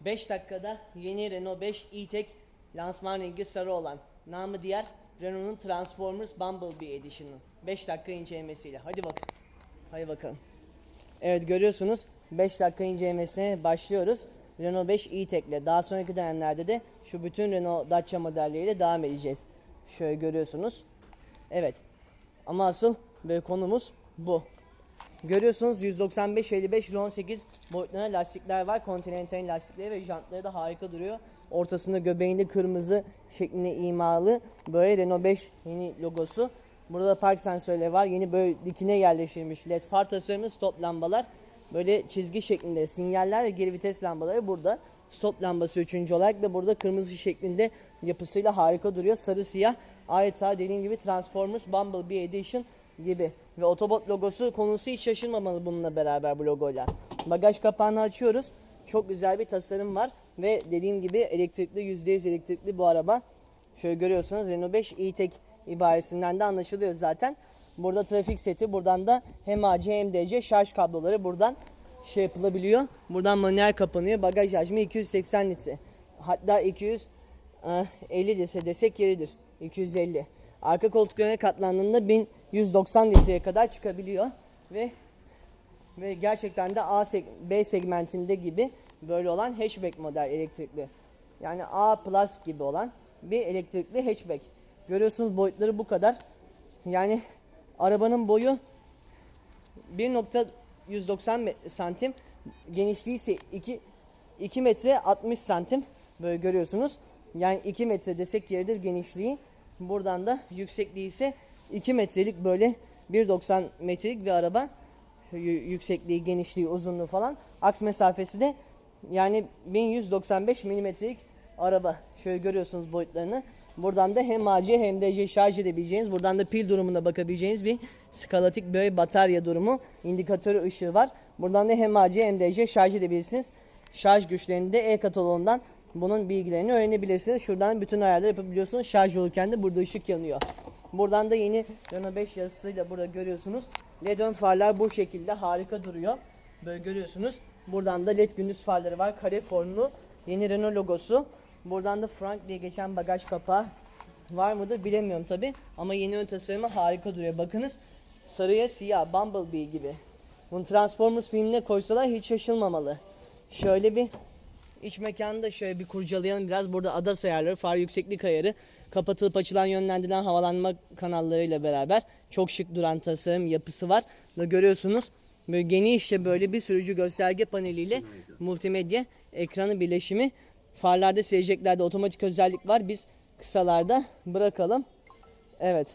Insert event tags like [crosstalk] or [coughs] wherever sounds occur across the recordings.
5 dakikada yeni Renault 5 E-Tech lansman rengi sarı olan namı diğer Renault'un Transformers Bumblebee Edition'ı 5 dakika incelemesiyle. Hadi bakın. Hadi bakalım. Evet görüyorsunuz 5 dakika incelemesine başlıyoruz. Renault 5 E-Tech ile daha sonraki dönemlerde de şu bütün Renault Dacia modelleriyle devam edeceğiz. Şöyle görüyorsunuz. Evet. Ama asıl böyle konumuz bu. Görüyorsunuz 195 55 18 boyutlarında lastikler var. Continental'in lastikleri ve jantları da harika duruyor. Ortasında göbeğinde kırmızı şeklinde imalı böyle Renault 5 yeni logosu. Burada da park sensörleri var. Yeni böyle dikine yerleştirilmiş led far tasarımı stop lambalar. Böyle çizgi şeklinde sinyaller ve geri vites lambaları burada. Stop lambası üçüncü olarak da burada kırmızı şeklinde yapısıyla harika duruyor. Sarı siyah. Adeta dediğim gibi Transformers Bumblebee Edition gibi. Ve Autobot logosu konusu hiç şaşırmamalı bununla beraber bu logoyla. Bagaj kapağını açıyoruz. Çok güzel bir tasarım var. Ve dediğim gibi elektrikli %100 elektrikli bu araba. Şöyle görüyorsunuz Renault 5 E-Tech ibaresinden de anlaşılıyor zaten. Burada trafik seti, buradan da hem AC hem DC şarj kabloları buradan şey yapılabiliyor. Buradan manuel kapanıyor. Bagaj hacmi 280 litre. Hatta 250 litre desek yeridir. 250. Arka koltuklarına katlandığında 1190 litreye kadar çıkabiliyor ve ve gerçekten de A seg- B segmentinde gibi böyle olan hatchback model elektrikli. Yani A plus gibi olan bir elektrikli hatchback. Görüyorsunuz boyutları bu kadar. Yani arabanın boyu 1.190 me- santim, genişliği ise 2 2 metre 60 santim. Böyle görüyorsunuz. Yani 2 metre desek yeridir genişliği. Buradan da yüksekliği ise 2 metrelik böyle 1.90 metrelik bir araba. Yüksekliği, genişliği, uzunluğu falan. Aks mesafesi de yani 1195 milimetrelik araba. Şöyle görüyorsunuz boyutlarını. Buradan da hem AC hem DC şarj edebileceğiniz, buradan da pil durumuna bakabileceğiniz bir skalatik böyle batarya durumu, indikatörü ışığı var. Buradan da hem AC hem DC şarj edebilirsiniz. Şarj güçlerini de e-kataloğundan bunun bilgilerini öğrenebilirsiniz. Şuradan bütün ayarları yapabiliyorsunuz. Şarj olurken de burada ışık yanıyor. Buradan da yeni Renault 5 yazısıyla burada görüyorsunuz. LED ön farlar bu şekilde harika duruyor. Böyle görüyorsunuz. Buradan da LED gündüz farları var. Kare formlu yeni Renault logosu. Buradan da Frank diye geçen bagaj kapağı var mıdır bilemiyorum tabi. Ama yeni ön tasarımı harika duruyor. Bakınız sarıya siyah Bumblebee gibi. Bunu Transformers filmine koysalar hiç şaşılmamalı. Şöyle bir iç mekanı da şöyle bir kurcalayalım biraz. Burada ada ayarları, far yükseklik ayarı, kapatılıp açılan yönlendirilen havalanma kanallarıyla beraber çok şık duran tasarım yapısı var. Burada görüyorsunuz böyle genişçe böyle bir sürücü gösterge paneliyle multimedya ekranı birleşimi. Farlarda seyirceklerde otomatik özellik var. Biz kısalarda bırakalım. Evet.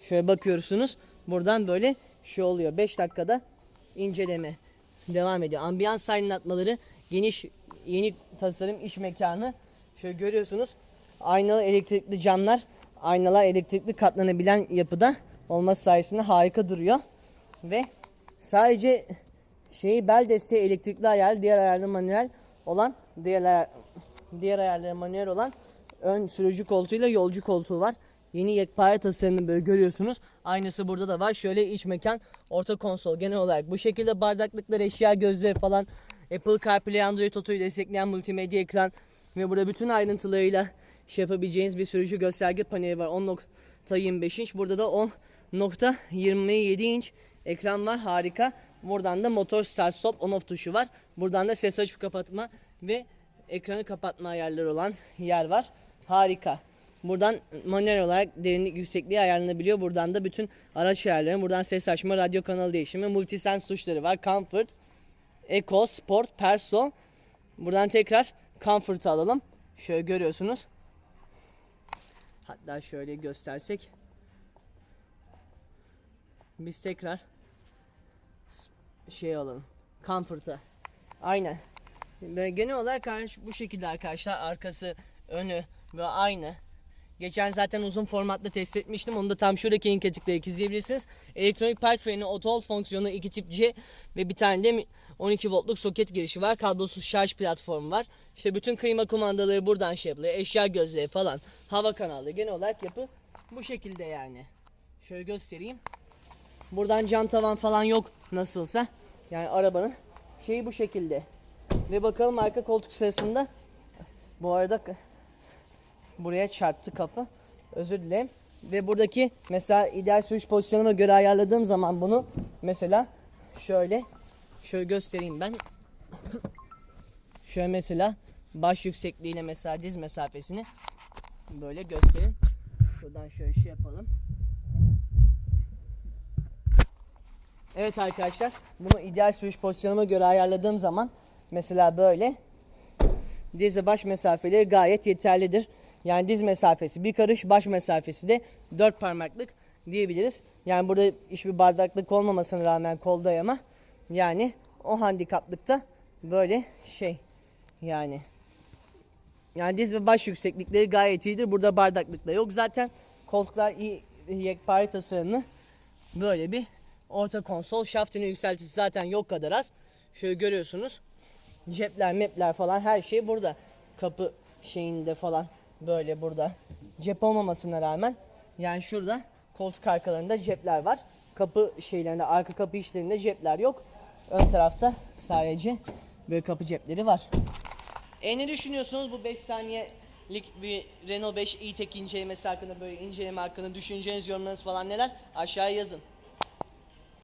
Şöyle bakıyorsunuz. Buradan böyle şey oluyor. 5 dakikada inceleme devam ediyor. Ambiyans aydınlatmaları geniş yeni tasarım iş mekanı. Şöyle görüyorsunuz. Aynalı elektrikli camlar, aynalar elektrikli katlanabilen yapıda olması sayesinde harika duruyor. Ve sadece şeyi bel desteği elektrikli ayar, diğer ayarlı manuel olan diğer diğer ayarları manuel olan ön sürücü koltuğuyla yolcu koltuğu var. Yeni yekpare tasarımını böyle görüyorsunuz. Aynısı burada da var. Şöyle iç mekan, orta konsol genel olarak bu şekilde bardaklıklar, eşya gözleri falan Apple CarPlay, Android Auto'yu destekleyen multimedya ekran ve burada bütün ayrıntılarıyla şey yapabileceğiniz bir sürücü gösterge paneli var. 10.25 inç. Burada da 10.27 inç ekran var. Harika. Buradan da motor start stop on off tuşu var. Buradan da ses açıp kapatma ve ekranı kapatma ayarları olan yer var. Harika. Buradan manuel olarak derinlik yüksekliği ayarlanabiliyor. Buradan da bütün araç ayarları, buradan ses açma, radyo kanalı değişimi, multisense tuşları var. Comfort, Eco, Sport, Perso. Buradan tekrar Comfort'ı alalım. Şöyle görüyorsunuz. Hatta şöyle göstersek. Biz tekrar şey alalım. Comfort'a. Aynen. Ve genel olarak bu şekilde arkadaşlar. Arkası, önü ve aynı. Geçen zaten uzun formatla test etmiştim. Onu da tam şuradaki linke tıklayarak izleyebilirsiniz. Elektronik park freni, auto hold fonksiyonu, iki tip C ve bir tane de mi- 12 voltluk soket girişi var. Kablosuz şarj platformu var. İşte bütün klima kumandaları buradan şey yapılıyor. Eşya gözleri falan. Hava kanalı. Genel olarak yapı bu şekilde yani. Şöyle göstereyim. Buradan cam tavan falan yok nasılsa. Yani arabanın şeyi bu şekilde. Ve bakalım arka koltuk sırasında bu arada buraya çarptı kapı. Özür dilerim. Ve buradaki mesela ideal sürüş pozisyonuma göre ayarladığım zaman bunu mesela şöyle şöyle göstereyim ben. [coughs] şöyle mesela baş yüksekliğine mesela diz mesafesini böyle göstereyim. Şuradan şöyle şey yapalım. Evet arkadaşlar bunu ideal sürüş pozisyonuma göre ayarladığım zaman mesela böyle diz baş mesafeleri gayet yeterlidir. Yani diz mesafesi bir karış, baş mesafesi de dört parmaklık diyebiliriz. Yani burada hiçbir bardaklık olmamasına rağmen kol dayama yani o handikaplıkta böyle şey yani yani diz ve baş yükseklikleri gayet iyidir. Burada bardaklık da yok. Zaten koltuklar iyi yekpare tasarımlı. Böyle bir orta konsol şaftının yükseltisi zaten yok kadar az. Şöyle görüyorsunuz. Cepler, mepler falan her şey burada. Kapı şeyinde falan böyle burada. Cep olmamasına rağmen yani şurada koltuk arkalarında cepler var. Kapı şeylerinde, arka kapı işlerinde cepler yok. Ön tarafta sadece böyle kapı cepleri var. E ne düşünüyorsunuz bu 5 saniyelik bir Renault 5 e-Tech incelemesi hakkında böyle inceleme hakkında düşüneceğiniz yorumlarınız falan neler? Aşağıya yazın.